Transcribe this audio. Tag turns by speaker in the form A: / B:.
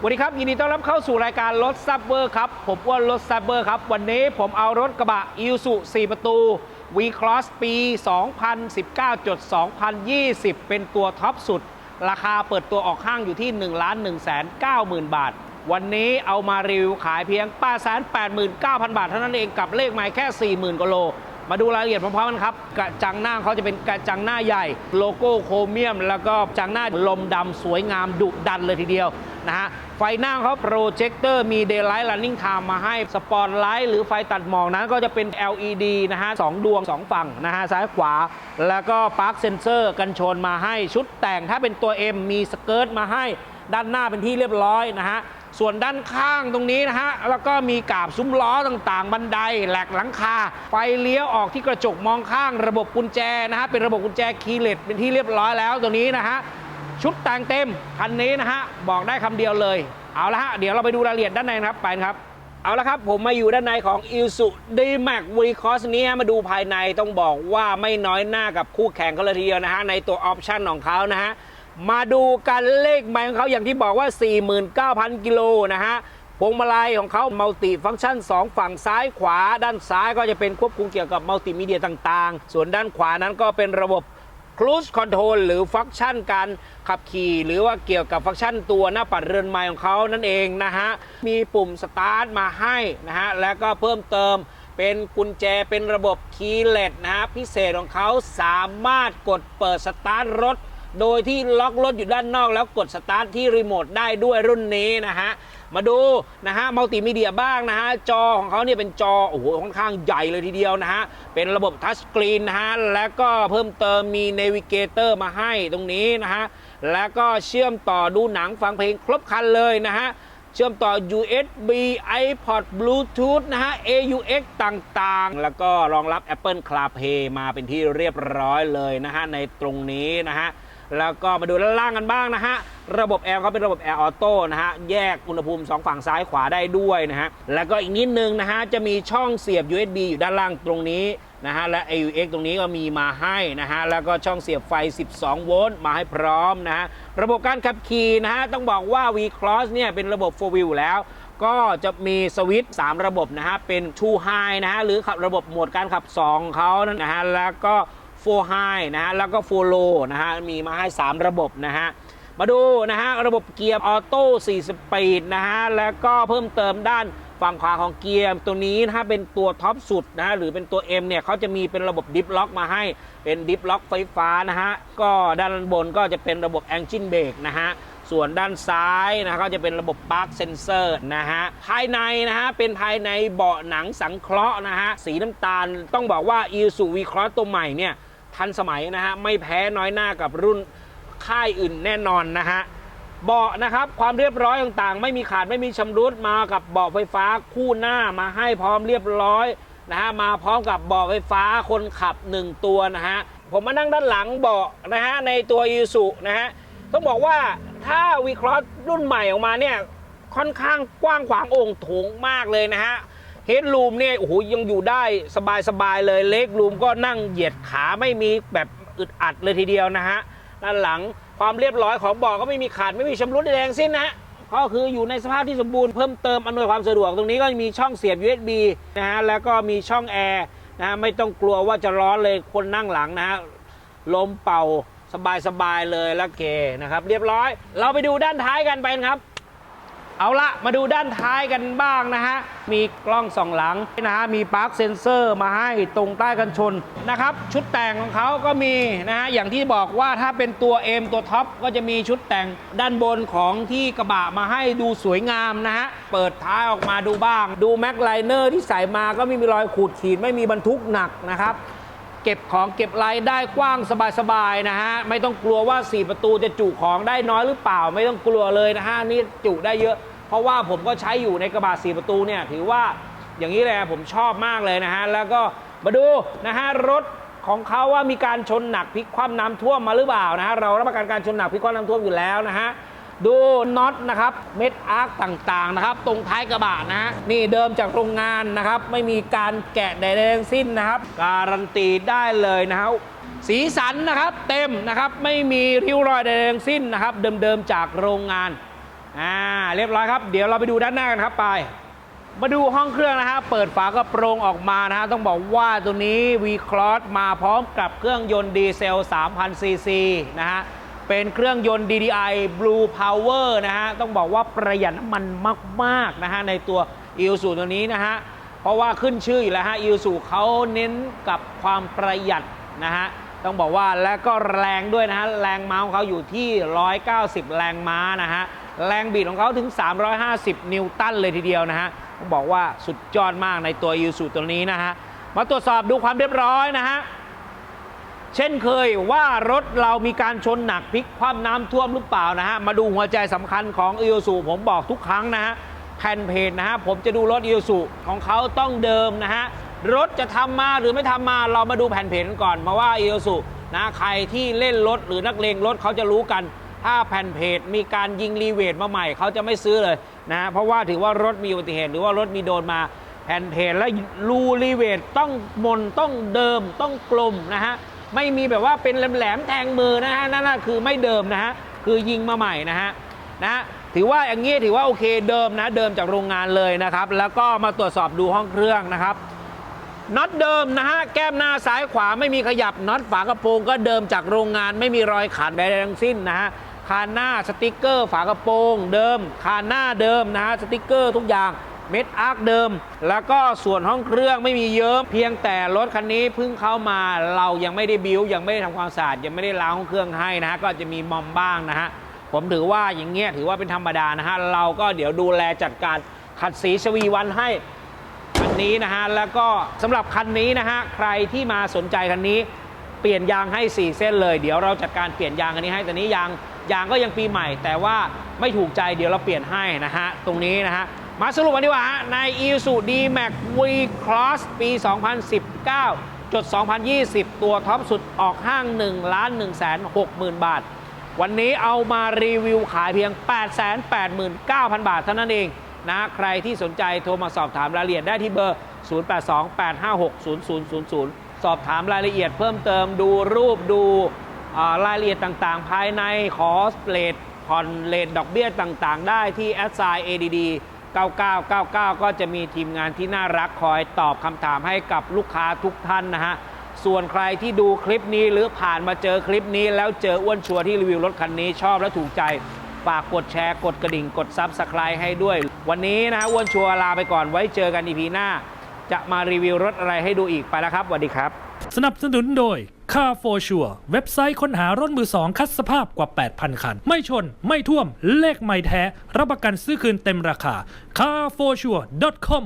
A: สวัสดีครับยินดีต้อนรับเข้าสู่รายการรถซับเวอร์ครับ ผมอ้วนรถซับเวอร์ครับ วันนี้ผมเอารถกระบะอิ s u 4ประตู V Cross ปี 2019จด2020 เป็นตัวท็อปสุด ราคาเปิดตัวออกห้างอยู่ที่ 1 1 9 0 0 0 0 บาท วันนี้เอามารีวิวขายเพียง 889,000 บาทเท่านั้นเองกับเลขไมล์แค่ 40,000กว่าโลมาดูรายละเอียดพร้อมๆกันครับ กระจังหน้าเขาจะเป็นกระจังหน้าใหญ่ โลโก้โครเมียม แล้วก็จังหน้าลมดำสวยงามดุดันเลยทีเดียว นะฮะ ไฟหน้าเขาโปรเจคเตอร์มี Daylight Running Time มาให้สปอตไลท์หรือไฟตัดหมอกนั้นก็จะเป็น LED นะฮะสองดวง 2 ฝั่งนะฮะ ซ้ายขวา แล้วก็ปาร์คเซนเซอร์กันชนมาให้ชุดแต่งถ้าเป็นตัว M มีสเกิร์ตมาให้ด้านหน้าเป็นที่เรียบร้อยนะฮะส่วนด้านข้างตรงนี้นะฮะ แล้วก็มีกาบซุ้มล้อต่างๆ บันไดแหลกหลังคา ไฟเลี้ยวออกที่กระจกมองข้างระบบกุญแจนะฮะ เป็นระบบกุญแจคีย์เลสเป็นที่เรียบร้อยแล้วตัวนี้นะฮะ ชุดแต่งเต็มคันนี้นะฮะบอกได้คำเดียวเลย เอาละฮะเดี๋ยวเราไปดูรายละเอียดด้านในนะครับไปครับ เอาละครับผมมาอยู่ด้านในของ i s u d m a x v c r o s s นี้ฮะมาดูภายในต้องบอกว่าไม่น้อยหน้ากับคู่แข่งกันเลยทีเดียวนะฮะในตัวออปชันของเขานะฮะมาดูกันเลขไมล์ของเขาอย่างที่บอกว่า 49,000 กิโลนะฮะพวงมาลัยของเขามัลติฟังก์ชัน 2 ฝั่งซ้ายขวา ด้านซ้ายก็จะเป็นควบคุมเกี่ยวกับมัลติมีเดียต่างๆ ส่วนด้านขวานั้นก็เป็นระบบ Cruise Control หรือฟังก์ชันการขับขี่ หรือว่าเกี่ยวกับฟังก์ชันตัวหน้าปัดเรือนไม้ของเขานั่นเองนะฮะ มีปุ่มสตาร์ทมาให้นะฮะ แล้วก็เพิ่มเติมเป็นกุญแจเป็นระบบคีย์เลสนะฮะ พิเศษของเขาสามารถกดเปิดสตาร์ทรถ โดยที่ล็อกรถอยู่ด้านนอกแล้วกดสตาร์ทที่รีโมทได้ด้วยรุ่นนี้นะฮะ มาดูนะฮะมัลติมีเดียบ้างนะฮะ จอของเขาเนี่ยเป็นจอ โอ้โห ค่อนข้างใหญ่เลยทีเดียวนะฮะ เป็นระบบทัชสกรีนนะฮะ แล้วก็เพิ่มเติมมีเนวิเกเตอร์มาให้ตรงนี้นะฮะ แล้วก็เชื่อมต่อดูหนังฟังเพลงครบครันเลยนะฮะเชื่อมต่อ USB iPod Bluetooth นะฮะ AUX ต่างๆ แล้วก็รองรับ Apple CarPlay มาเป็นที่เรียบร้อยเลยนะฮะ ในตรงนี้นะฮะ แล้วก็มาดูด้านล่างกันบ้างนะฮะ ระบบแอร์เขาเป็นระบบแอร์ออโต้นะฮะ แยกอุณหภูมิ 2 ฝั่งซ้ายขวาได้ด้วยนะฮะ แล้วก็อีกนิดนึงนะฮะ จะมีช่องเสียบ USB อยู่ด้านล่างตรงนี้นะฮะ และ AUX ตรงนี้ก็มีมาให้นะฮะ แล้วก็ช่องเสียบไฟ 12 โวลต์มาให้พร้อมนะฮะ ระบบการขับขี่นะฮะ ต้องบอกว่า V Cross เนี่ยเป็นระบบ 4 wheel แล้วก็จะมีสวิตช์3ระบบนะฮะ เป็น True High นะฮะ หรือขับระบบโหมดการขับ2ของเขานะฮะ แล้วก็ 4 High นะฮะแล้วก็4 Low นะฮะมีมาให้ 3 ระบบนะฮะมาดูนะฮะระบบเกียร์ออโต้4สปีดนะฮะแล้วก็เพิ่มเติมด้านฝั่งขวาของเกียร์ตัวนี้นะฮะเป็นตัวท็อปสุดนะฮะหรือเป็นตัว M เนี่ยเขาจะมีเป็นระบบดิฟล็อกมาให้เป็นดิฟล็อกไฟฟ้านะฮะก็ด้านบนก็จะเป็นระบบ Engine Brake นะฮะส่วนด้านซ้ายนะก็จะเป็นระบบ Park Sensor นะฮะภายในนะฮะเป็นภายในเบาะหนังสังเคราะห์นะฮะสีน้ำตาลต้องบอกว่า i s u v Cross ตัวใหม่เนี่ย ทันสมัยนะฮะไม่แพ้น้อยหน้ากับรุ่นค่ายอื่นแน่นอนนะฮะเบาะนะครับความเรียบร้อยต่างๆ ไม่มีขาดไม่มีชำรุดมากับเบาะไฟฟ้าคู่หน้ามาให้พร้อมเรียบร้อยนะฮะมาพร้อมกับเบาะไฟฟ้าคนขับ 1 ตัวนะฮะผมมานั่งด้านหลังเบาะนะฮะในตัวอีสุนะฮะต้องบอกว่าถ้าวีครอสรุ่นใหม่ออกมาเนี่ยค่อนข้างกว้างขวางโอ่งโถงมากเลยนะฮะ เฮดรูมเนี่ยโอ้โหยังอยู่ได้สบายๆเลยเล็กรูมก็นั่งเหยียดขาไม่มีแบบอึดอัดเลยทีเดียวนะฮะด้านหลังความเรียบร้อยของเบาะก็ไม่มีขาดไม่มีชำรุดใดๆทั้งสิ้นนะก็คืออยู่ในสภาพที่สมบูรณ์เพิ่มเติมอำนวยความสะดวกตรงนี้ก็มีช่องเสียบ USB นะฮะแล้วก็มีช่องแอร์นะฮะไม่ต้องกลัวว่าจะร้อนเลยคนนั่งหลังนะฮะลมเป่าสบายๆเลยแล้วเกนะครับ เรียบร้อย เราไปดูด้านท้ายกันไปครับ เอาละมาดูด้านท้ายกันบ้างนะฮะ มีกล้องสองหลังนะฮะ มีปาร์คเซนเซอร์มาให้ตรงใต้กันชนนะครับ ชุดแต่งของเขาก็มีนะฮะ อย่างที่บอกว่าถ้าเป็นตัว M ตัวท็อปก็จะมีชุดแต่งด้านบนของที่กระบะมาให้ดูสวยงามนะฮะ เปิดท้ายออกมาดูบ้าง ดูแม็กไลเนอร์ที่ใส่มาก็ไม่มีรอยขูดขีดไม่มีบรรทุกหนักนะครับ เก็บของเก็บรายได้กว้างสบายๆนะฮะไม่ต้องกลัวว่า 4 ประตูจะจุของได้น้อยหรือเปล่า ไม่ต้องกลัวเลยนะฮะนี่จุได้เยอะ เพราะว่าผมก็ใช้อยู่ในกระบะ4 ประตูเนี่ยถือว่าอย่างนี้เลยผมชอบมากเลยนะฮะแล้วก็มาดูนะฮะรถของเขาว่ามีการชนหนักพลิกคว่ำน้ำท่วมมาหรือเปล่านะฮะเรารับประกันการชนหนักพลิกคว่ำน้ำท่วมอยู่แล้วนะฮะ ดูน็อตนะครับ เม็ดอาร์คต่างๆนะครับ ตรงท้ายกระบะนะฮะนี่เดิมจากโรงงานนะครับ ไม่มีการแกะใดๆทั้งสิ้นนะครับ การันตีได้เลยนะครับสีสันนะครับเต็มนะครับไม่มีริ้วรอยใดๆทั้งสิ้นนะครับ เดิมๆจากโรงงานอ่าเรียบร้อยครับ เดี๋ยวเราไปดูด้านหน้ากันครับไปมาดูห้องเครื่องนะฮะ เปิดฝากระโปรงออกมานะฮะ ต้องบอกว่าตัวนี้ V Cross มาพร้อมกับเครื่องยนต์ดีเซล 3,000 ซีซีนะฮะ เป็นเครื่องยนต์ DDI Blue Power นะฮะ ต้องบอกว่าประหยัดน้ำมันมากๆนะฮะในตัว i l s u ตัวนี้นะฮะ เพราะว่าขึ้นชื่ออยู่แล้วฮะ i l s u เขาเน้นกับความประหยัดนะฮะ ต้องบอกว่าและก็แรงด้วยนะฮะ แรงม้าของเขาอยู่ที่ 190 แรงม้านะฮะ แรงบิดของเขาถึง 350 นิวตันเลยทีเดียวนะฮะ ต้องบอกว่าสุดยอดมากในตัว i l s u ตัวนี้นะฮะ มาตรวจสอบดูความเรียบร้อยนะฮะ เช่นเคยว่ารถเรามีการชนหนักพลิกคว่ำน้ำท่วมหรือเปล่านะฮะ มาดูหัวใจสำคัญของอี u ซูผมบอกทุกครั้งนะฮะแผ่นเพจนะฮะผมจะดูรถอี u ซูของเขาต้องเดิมนะฮะ รถจะทำมาหรือไม่ทำมาเรามาดูแผ่นเพจกันก่อนมาว่าอี u ซูนะใครที่เล่นรถหรือนักเลงรถเขาจะรู้กัน ถ้าแผ่นเพจมีการยิงรีเวทมาใหม่เขาจะไม่ซื้อเลยนะฮะเพราะว่าถือว่ารถมีอุบัติเหตุหรือว่ารถมีโดนมาแผ่นเพจและรูรีเวทต้องมนต้องเดิมต้องกลมนะฮะ ไม่มีแบบว่าเป็นแหลมๆแทงมือนะฮะนั่นคือไม่เดิมนะฮะคือยิงมาใหม่นะฮะนะถือว่าอย่างนี้ถือว่าโอเคเดิมนะเดิมจากโรงงานเลยนะครับ แล้วก็มาตรวจสอบดูห้องเครื่องนะครับน็อตเดิมนะฮะแก้มหน้าซ้ายขวาไม่มีขยับน็อตฝากระโปรงก็เดิมจากโรงงานไม่มีรอยขาดใดทั้งสิ้นนะฮะคานหน้าสติกเกอร์ ฝากระโปรง เดิมคานหน้าเดิมนะฮะสติกเกอร์ทุกอย่าง เม็ดอาร์คเดิม แล้วก็ส่วนห้องเครื่องไม่มีเยิ้มเพียงแต่รถคันนี้เพิ่งเข้ามาเรายังไม่ได้บิวยังไม่ได้ทำความสะอาดยังไม่ได้ล้างห้องเครื่องให้นะฮะก็จะมีมอมบ้างนะฮะผมถือว่าอย่างเงี้ยถือว่าเป็นธรรมดานะฮะเราก็เดี๋ยวดูแลจัดการขัดสีชวีวันให้คันนี้นะฮะแล้วก็สำหรับคันนี้นะฮะใครที่มาสนใจคันนี้เปลี่ยนยางให้ 4 เส้นเลย เดี๋ยวเราจัดการเปลี่ยนยางอันนี้ให้แต่นี้ยางยางก็ยังปีใหม่ แต่ว่าไม่ถูกใจเดี๋ยวเราเปลี่ยนให้นะฮะตรงนี้นะฮะ มาสรุปกันดีกว่าใน i s u D-Max V Cross ปี 2019 จด 2020 ตัวท็อปสุดออกห้าง 1 ล้าน 1 6 0 0 0 0 บาท วันนี้เอามารีวิวขายเพียง 889,000 บาทเท่านั้นเองนะใครที่สนใจโทรมาสอบถามรายละเอียดได้ที่เบอร์ 0828560000 สอบถามรายละเอียดเพิ่มเติมดูรูปดูอ่ารายละเอียดต่างๆ ภายในขอเลทผ่อนเลทดอกเบี้ยต่างๆ ได้ที่ a d s i ADD 9999 ก็จะมีทีมงานที่น่ารักคอยตอบคำถามให้กับลูกค้าทุกท่านนะฮะ ส่วนใครที่ดูคลิปนี้หรือผ่านมาเจอคลิปนี้ แล้วเจออ้วนชัวร์ที่รีวิวรถคันนี้ชอบและถูกใจ ฝากกดแชร์ กดกระดิ่ง กดซับสไครต์ให้ด้วย วันนี้นะฮะอ้วนชัวร์ลาไปก่อนไว้เจอกันอีพีหน้า จะมารีวิวรถอะไรให้ดูอีกไปแล้วครับสวัสดีครับ
B: สนับสนุนโดย Car for Sure เว็บไซต์ค้นหารถมือสองคัดสภาพกว่า 8,000 คัน ไม่ชน ไม่ท่วม เลขไม่แท้ รับประกันซื้อคืนเต็มราคา carforsure.com